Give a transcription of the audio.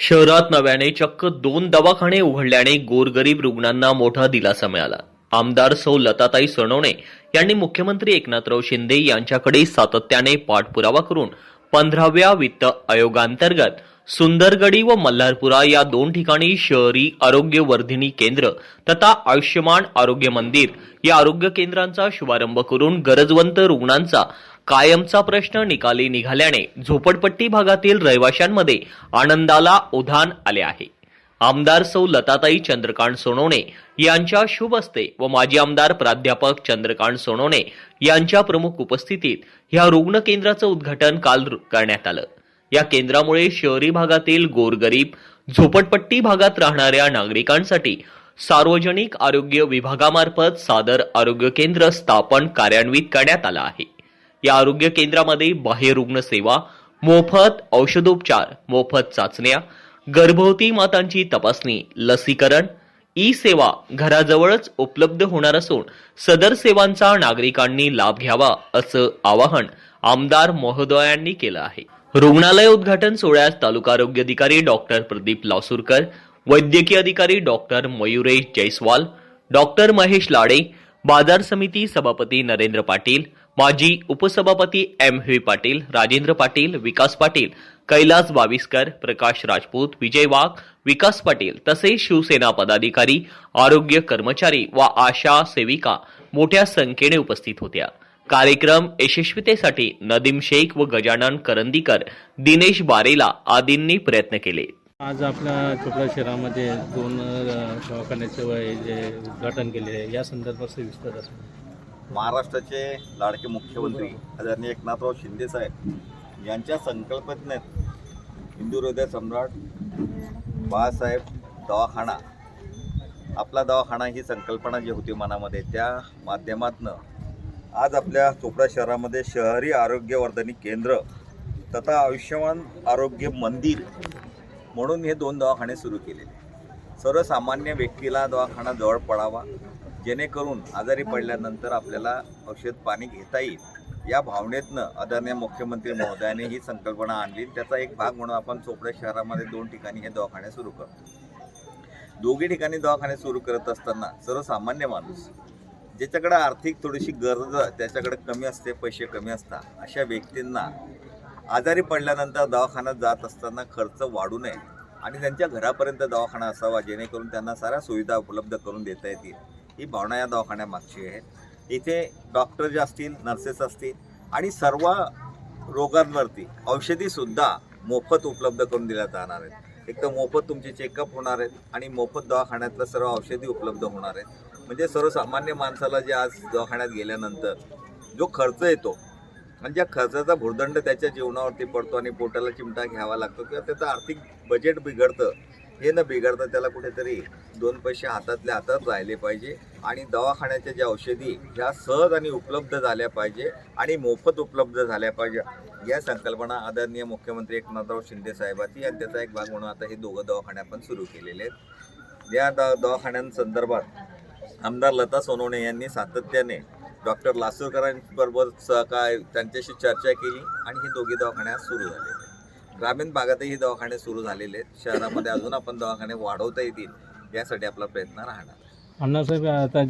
शहरात नव्याने चक्क दोन दवाखाने उघडल्याने गोरगरीब रुग्णांना मोठा दिलासा मिळाला. आमदार सौ लताताई सोनवणे यांनी मुख्यमंत्री एकनाथराव शिंदे यांच्याकडे सातत्याने पाठपुरावा करून पंधराव्या वित्त आयोगांतर्गत सुंदरगडी व मल्हारपुरा या दोन ठिकाणी शहरी आरोग्य वर्धिनी केंद्र तथा आयुष्यमान आरोग्य मंदिर या आरोग्य केंद्रांचा शुभारंभ करून गरजवंत रुग्णांचा कायमचा प्रश्न निकाली निघाल्याने झोपडपट्टी भागातील रहिवाशांमध्ये आनंदाला उधाण आले आहे. आमदार सौ लताताई चंद्रकांत सोनवणे यांच्या शुभ हस्ते व माजी आमदार प्राध्यापक चंद्रकांत सोनवणे यांच्या प्रमुख उपस्थितीत ह्या रुग्ण केंद्राचं उद्घाटन काल रु- करण्यात आलं. या केंद्रामुळे शहरी भागातील गोरगरीब झोपडपट्टी भागात राहणाऱ्या नागरिकांसाठी सार्वजनिक आरोग्य विभागामार्फत सादर आरोग्य केंद्र स्थापन कार्यान्वित करण्यात आलं आहे. या आरोग्य केंद्रामध्ये बाह्य रुग्ण सेवा मोफत औषधोपचार मोफत चाचण्या गर्भवती मातांची तपासणी लसीकरण ई सेवा घराजवळच उपलब्ध होणार असून सदर सेवांचा नागरिकांनी लाभ घ्यावा असं आवाहन आमदार महोदयांनी केलं आहे. रुग्णालय उद्घाटन सोहळ्यास तालुका आरोग्य अधिकारी डॉक्टर प्रदीप लासूरकर वैद्यकीय अधिकारी डॉक्टर मयुरेश जयस्वाल डॉक्टर महेश लाडे बाजार समिती सभापती नरेंद्र पाटील माजी उपसभापती एम व्ही पाटील राजेंद्र पाटील विकास पाटील कैलास बाविस्कर प्रकाश राजपूत विजय वाघ विकास पाटील तसेच शिवसेना पदाधिकारी आरोग्य कर्मचारी व आशा सेविका मोठ्या संख्येने उपस्थित होत्या. कार्यक्रम यशस्वीतेसाठी नदीम शेख व गजानन करंदीकर दिनेश बारेला आदींनी प्रयत्न केले. आज आपल्या चोपडा शहरामध्ये दोन दवाखान्याचे वय जे उद्घाटन केले आहे या संदर्भात सविस्तर महाराष्ट्राचे लाडके मुख्यमंत्री आदरणीय एकनाथराव शिंदे साहेब यांच्या संकल्पनेत हिंदू हृदय सम्राट बाळासाहेब दवाखाना आपला दवाखाना ही संकल्पना जी होती मनामध्ये त्या माध्यमातनं आज आपल्या चोपडा शहरामध्ये शहरी आरोग्यवर्धनी केंद्र तथा आयुष्यमान आरोग्य मंदिर म्हणून हे दोन दवाखाने सुरू केलेले सर्वसामान्य व्यक्तीला दवाखाना जवळ पडावा जेणेकरून आजारी पडल्यानंतर आपल्याला औषध पाणी घेता येईल. या भावनेतनं आदरणीय मुख्यमंत्री महोदयाने ही संकल्पना आणली. त्याचा एक भाग म्हणून आपण चोपडा शहरामध्ये दोन ठिकाणी हे दवाखाने सुरू करतो. दोघी ठिकाणी दवाखाने सुरू करत असताना सर्वसामान्य माणूस ज्याच्याकडे आर्थिक थोडीशी गरज त्याच्याकडे कमी असते पैसे कमी असतात अशा व्यक्तींना आजारी पडल्यानंतर दवाखान्यात जात असताना खर्च वाढू नये आणि त्यांच्या घरापर्यंत दवाखाना असावा जेणेकरून त्यांना साऱ्या सुविधा उपलब्ध करून देता येतील. ही भावना या दवाखान्यामागची आहे. इथे डॉक्टर जे असतील नर्सेस असतील आणि सर्व रोगांवरती औषधीसुद्धा मोफत उपलब्ध करून दिल्या जाणार आहेत. एक तर मोफत तुमचे चेकअप होणार आहेत आणि मोफत दवाखान्यातलं सर्व औषधी उपलब्ध होणार आहेत. म्हणजे सर्वसामान्य माणसाला जे आज दवाखान्यात गेल्यानंतर जो खर्च येतो आणि ज्या खर्चाचा भुर्दंड त्याच्या जीवनावरती पडतो आणि पोटाला चिमटा घ्यावा लागतो किंवा त्याचं आर्थिक बजेट बिघडतं हे न बिघडतं त्याला कुठेतरी दोन पैसे हातातल्या हातात राहिले पाहिजे. आणि दवाखान्याच्या ज्या औषधी ह्या सहज आणि उपलब्ध झाल्या पाहिजे आणि मोफत उपलब्ध झाल्या पाहिजे. या संकल्पना आदरणीय मुख्यमंत्री एकनाथराव शिंदे साहेबांची. आणि त्याचा एक भाग म्हणून आता हे दोघं दवाखाने आपण सुरू केलेले आहेत. या द दवाखान्यांसंदर्भात आमदार लता सोनवणे यांनी सातत्याने डॉक्टर लासूरकरांबरोबर सहकाय त्यांच्याशी चर्चा केली आणि ही दोघी दवाखान्यात सुरू झाले ग्रामीण भागातही दवाखाने सुरू झालेले आहेत. शहरामध्ये अजून आपण दवाखाने वाढवता येतील यासाठी आपला प्रयत्न राहणार अण्णासाहेब आता